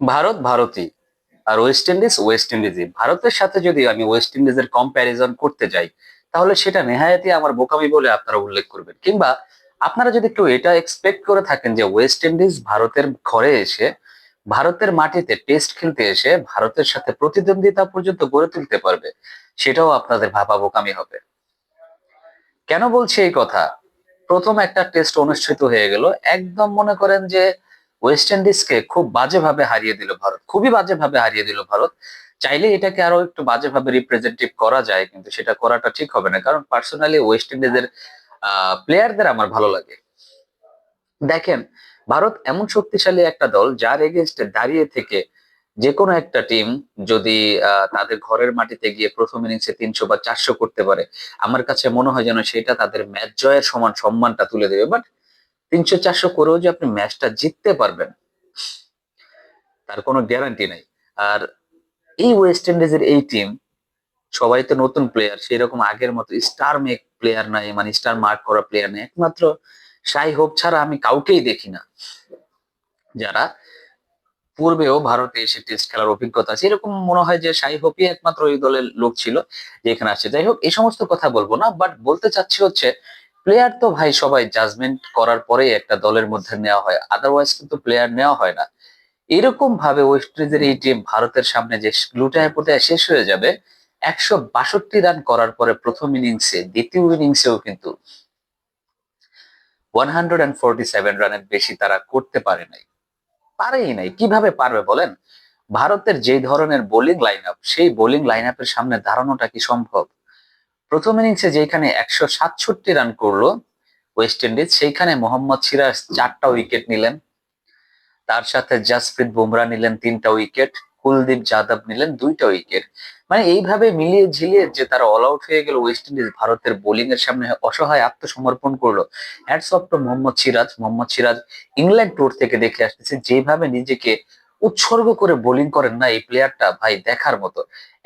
ভারত ভারতই আর West Indies West ইন্ডিজই ভারতের সাথে যদি আমি ওয়েস্ট ইন্ডিজের কম্প্যারিজন করতে যাই, তাহলে সেটা নেহায়াতি আমার বোকামি বলে আপনারা উল্লেখ করবেন। কিংবা আপনারা যদি কেউ এটা এক্সপেক্ট করে থাকেন যে ওয়েস্ট ইন্ডিজ ভারতের ঘরে এসে, ভারতের মাটিতে টেস্ট খেলতে এসে ভারতের সাথে প্রতিদ্বন্দ্বিতা পর্যন্ত গড়ে তুলতে পারবে, সেটাও আপনাদের ভাবা বোকামি হবে। কেন বলছি এই কথা? প্রথম একটা টেস্ট অনুষ্ঠিত হয়ে গেল। একদম মনে করেন যে ওয়েস্ট ইন্ডিজকে খুব বাজেভাবে হারিয়ে দিল ভারত। খুবই বাজেভাবে হারিয়ে দিল ভারত। চাইলে এটাকে আরও একটু বাজেভাবে রিপ্রেজেন্টেটিভ করা যায়, কিন্তু সেটা করাটা ঠিক হবে না। কারণ পার্সোনালি ওয়েস্ট ইন্ডিজের প্লেয়ারদের আমার ভালো লাগে। দেখেন, ভারত এমন শক্তিশালী একটা দল যার এগেনস্টে দাঁড়িয়ে থেকে যে কোনো একটা টিম যদি তাদের ঘরের মাটিতে গিয়ে প্রথম ইনিংসে তিনশো বা চারশো করতে পারে, আমার কাছে মনে হয় যেন সেটা তাদের ম্যাচ জয়ের সমান সম্মানটা তুলে দেবে। বাট তিনশো চারশো করেও যে আপনি ম্যাচটা জিততে পারবেন, তার কোনো গ্যারান্টি নাই। আর এই ওয়েস্ট ইন্ডিজের এই টিম সবাই তো নতুন প্লেয়ার সেই রকম আগের মতো স্টার মেক প্লেয়ার নাই মানে স্টার মার্ক করা প্লেয়ার নেই। একমাত্র সাই হোপ ছাড়া আমি কাউকেই দেখি না। যারা পূর্বেও ভারতে এসে টেস্ট খেলার অভিজ্ঞতা আছে, এরকম মনে হয় যে সাই হোপই একমাত্র ওই দলের লোক ছিল যে এখানে আসছে। যাই হোক, এই সমস্ত কথা বলব না বাট বলতে চাচ্ছি হচ্ছে প্লেয়ার তো ভাই সবাই জাজমেন্ট করার পরেই একটা দলের মধ্যে নেওয়া হয়। আদারওয়াইজ কিন্তু প্লেয়ার নেওয়া হয় না। এরকম ভাবে ওয়েস্ট ইন্ডিজের এই টিম ভারতের সামনে যে লুটায় পুটায় শেষ হয়ে যাবে, একশো বাষট্টি রান করার পরে প্রথম ইনিংসে দ্বিতীয় ইনিংসেও কিন্তু one hundred and forty seven রানের বেশি তারা করতে পারে নাই। পারেই নাই। কীভাবে পারবে বলেন? ভারতের যে ধরনের বোলিং লাইন সেই বোলিং লাইন সামনে দাঁড়ানোটা কি সম্ভব? প্রথম ইনিংসে যেখানে একশো সাতষট্টি রান করল ওয়েস্ট ইন্ডিজ সেইখানে মোহাম্মদ সিরাজ চারটা উইকেট নিলেন। তার সাথে জাসপ্রীত বুমরা নিলেন তিনটা উইকেট কুলদীপ যাদব নিলেন দুইটা উইকেট মানে এইভাবে মিলিয়ে ঝিলিয়ে যে তারা অল আউট হয়ে গেল ওয়েস্ট ইন্ডিজ ভারতের বোলিং এর সামনে অসহায় আত্মসমর্পণ করল। Hats off to Mohammed Siraj. Mohammed Siraj England tour থেকে দেখে আসতেছে, যেভাবে নিজেকে উৎসর্গ করে বোলিং করেন না এই প্লেয়ারটা ভাই দেখার মতো।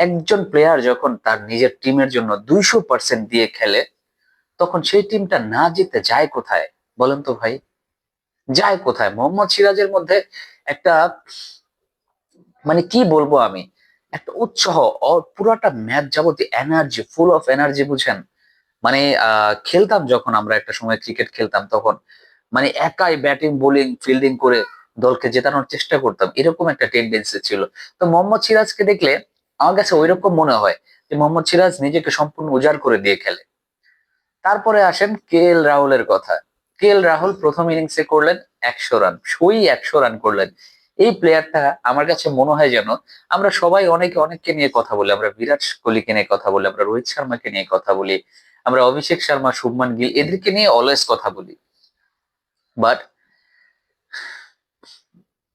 একজন প্লেয়ার যখন তার নিজের টিমের জন্য দুইশো পার্সেন্ট দিয়ে খেলে, তখন সেই টিমটা না জিতে যায় কোথায়? বলেন তো ভাই, যায় কোথায়? মোহাম্মদ সিরাজের মধ্যে একটা মানে কি বলব আমি? একটা উৎসাহ পুরোটা ম্যাচ যাবতীয় এনার্জি ফুল অফ এনার্জি বুঝেন মানে খেলতাম যখন আমরা একটা সময় ক্রিকেট খেলতাম তখন। মানে একাই ব্যাটিং বোলিং ফিল্ডিং করে দলকে জেতানোর চেষ্টা করতাম। এরকম একটা টেন্ডেন্সি ছিল। তো মোহাম্মদ সিরাজকে দেখলে আমার কাছে ওইরকম মনে হয় যে মোহাম্মদ সিরাজ নিজেকে সম্পূর্ণ উজাড় করে দিয়ে খেলে। তারপরে আসেন কে এল রাহুলের কথা। কে এল রাহুল প্রথম ইনিংসে করলেন একশো রান সই একশো রান করলেন। এই প্লেয়ারটা আমার কাছে মনে হয় যেন আমরা সবাই অনেকে অনেককে নিয়ে কথা বলি, আমরা বিরাট কোহলিকে নিয়ে কথা বলি, আমরা রোহিত শর্মাকে নিয়ে কথা বলি, আমরা অভিষেক শর্মা, শুভমান গিল, এদেরকে নিয়ে অলওয়েজ কথা বলি। বাট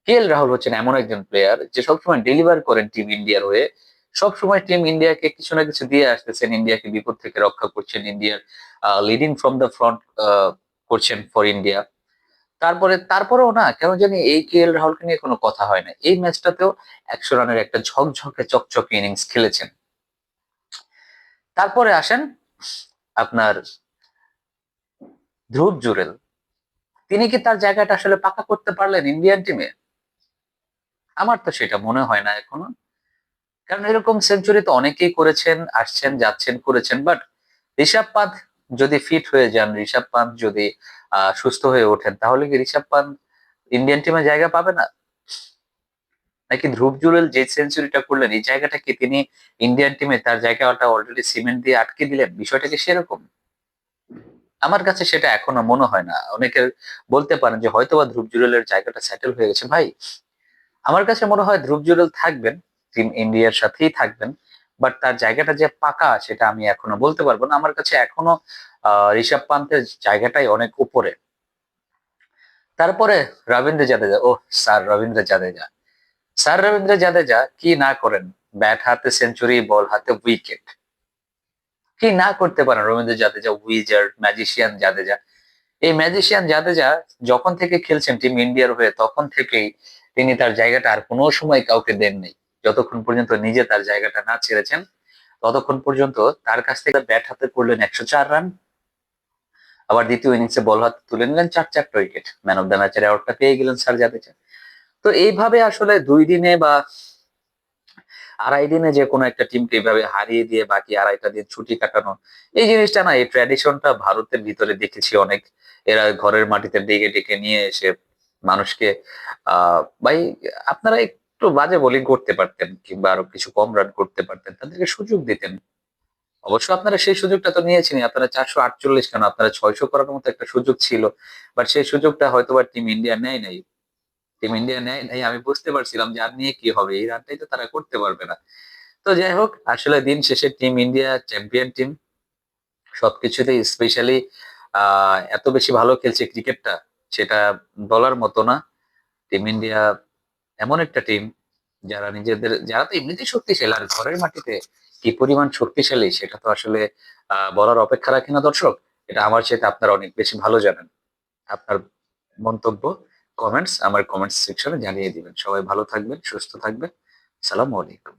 কে এল রাহুল হচ্ছেন এমন একজন প্লেয়ার যে সবসময় ডেলিভার করেন টিম ইন্ডিয়ার হয়ে। সবসময় টিম ইন্ডিয়াকে কিছু না কিছু দিয়ে আসতেছেন ইন্ডিয়াকে বিপদ থেকে রক্ষা করছেন ইন্ডিয়ার লিডিং ফ্রম দ্য ফ্রন্ট করছেন ফর ইন্ডিয়া তারপরে, তারপরেও না, কেন জানি এই কে এল রাহুলকে নিয়ে কোনো কথা হয় না। এই ম্যাচটাতেও একশো রানের একটা ঝকঝকে, চকচকে ইনিংস খেলেছেন। তারপরে আসেন আপনার ধ্রুব জুরেল। তিনি কি তার জায়গাটা আসলে পাকা করতে পারলেন ইন্ডিয়ান টিমে আমার তো সেটা মনে হয় না এখনও। কারণ এরকম সেঞ্চুরি তো অনেকেই করেছেন, আসছেন, যাচ্ছেন, করেছেন বাট ঋষভ পান্থ যদি ফিট হয়ে যান, ঋষভ পান্থ যদি সুস্থ হয়ে ওঠেন, তাহলে কি ঋষভ পান্থ ইন্ডিয়ান টিমে জায়গা পাবে না? নাকি ধ্রুব জুরেল যে সেঞ্চুরিটা করলেন, এই জায়গাটা কি তিনি ইন্ডিয়ান টিমে তার জায়গাটা অলরেডি সিমেন্ট দিয়ে আটকে দিলেন? বিষয়টা কি সেরকম? আমার কাছে সেটা এখনও মনে হয় না। অনেকে বলতে পারেন যে হয়তোবা ধ্রুব জুরেলের জায়গাটা সেটেল হয়ে গেছে। ভাই আমার কাছে মনে হয় ধ্রুব জুরেল থাকবেন, টিম ইন্ডিয়ার সাথেই থাকবেন বাট তার জায়গাটা যে পাকা সেটা আমি এখনও বলতে পারব না। আমার কাছে এখনও ঋষভ পান্তের জায়গাটাই অনেক উপরে। তারপরে রবীন্দ্র জাদেজা ও স্যার রবীন্দ্র জাদেজা। স্যার রবীন্দ্র জাদেজা কি না করেন? ব্যাট হাতে সেঞ্চুরি, বল হাতে উইকেট। কি না করতে পারেন রবীন্দ্র জাদেজা, উইজার্ড, ম্যাজিশিয়ান জাদেজা? এই ম্যাজিশিয়ান জাদেজা যখন থেকে খেলছেন টিম ইন্ডিয়ার হয়ে, তখন থেকেই তিনি তার জায়গাটা আর কোনো সময় কাউকে দেন দেননি যতক্ষণ পর্যন্ত নিজে তার জায়গাটা না ছেড়েছেন, ততক্ষণ পর্যন্ত তার কাছ থেকে ব্যাট হাতে করলেন একশো চার রান। আবার দ্বিতীয় ইনিংসে বল হাতে তুলে নিলেন চার চারটা উইকেট। ম্যান অফ দ্য ম্যাচের অ্যাওয়ার্ডটা পেয়ে গেলেন স্যার জাদেজা তো এইভাবে আসলে দুই দিনে বা আড়াই দিনে যে কোনো একটা টিমকে এইভাবে হারিয়ে দিয়ে বাকি আড়াইটা দিন ছুটি কাটানো, এই জিনিসটা না, এই ট্র্যাডিশনটা ভারতের ভিতরে দেখেছি অনেক। এরা ঘরের মাটিতে ডেকে ডেকে নিয়ে এসে মানুষকে ভাই, আপনারা একটু বাজে বোলিং করতে পারতেন কিংবা আরও কিছু কম রান করতে পারতেন, তাদেরকে সুযোগ দিতেন। অবশ্য আপনারা সেই সুযোগটা তো নিয়েছেন আপনারা চারশো আটচল্লিশ কেন, আপনারা ছয়শো করার মতো একটা সুযোগ ছিল বাট সেই সুযোগটা হয়তো বা টিম ইন্ডিয়া নেয় নাই। টিম ইন্ডিয়া নেয় নাই, আমি বুঝতে পারছিলাম যে আর নিয়ে কি হবে, এই রানটাই তো তারা করতে পারবে না। তো যাই হোক, আসলে দিন শেষে টিম ইন্ডিয়া চ্যাম্পিয়ন টিম সবকিছুতেই স্পেশালি এত বেশি ভালো খেলছে ক্রিকেটটা সেটা বলার মতো না। টিম ইন্ডিয়া এমন একটা টিম যারা নিজেদের, যারা তো এমনিতেই শক্তিশালী, আর ঘরের মাটিতে কি পরিমাণ শক্তিশালী সেটা তো আসলে বলার অপেক্ষা রাখে না দর্শক। এটা আমার সাথে আপনারা অনেক বেশি ভালো জানেন। আপনার মন্তব্য কমেন্টস আমার কমেন্টস সেকশনে জানিয়ে দিবেন। সবাই ভালো থাকবেন, সুস্থ থাকবেন। সালামু আলাইকুম।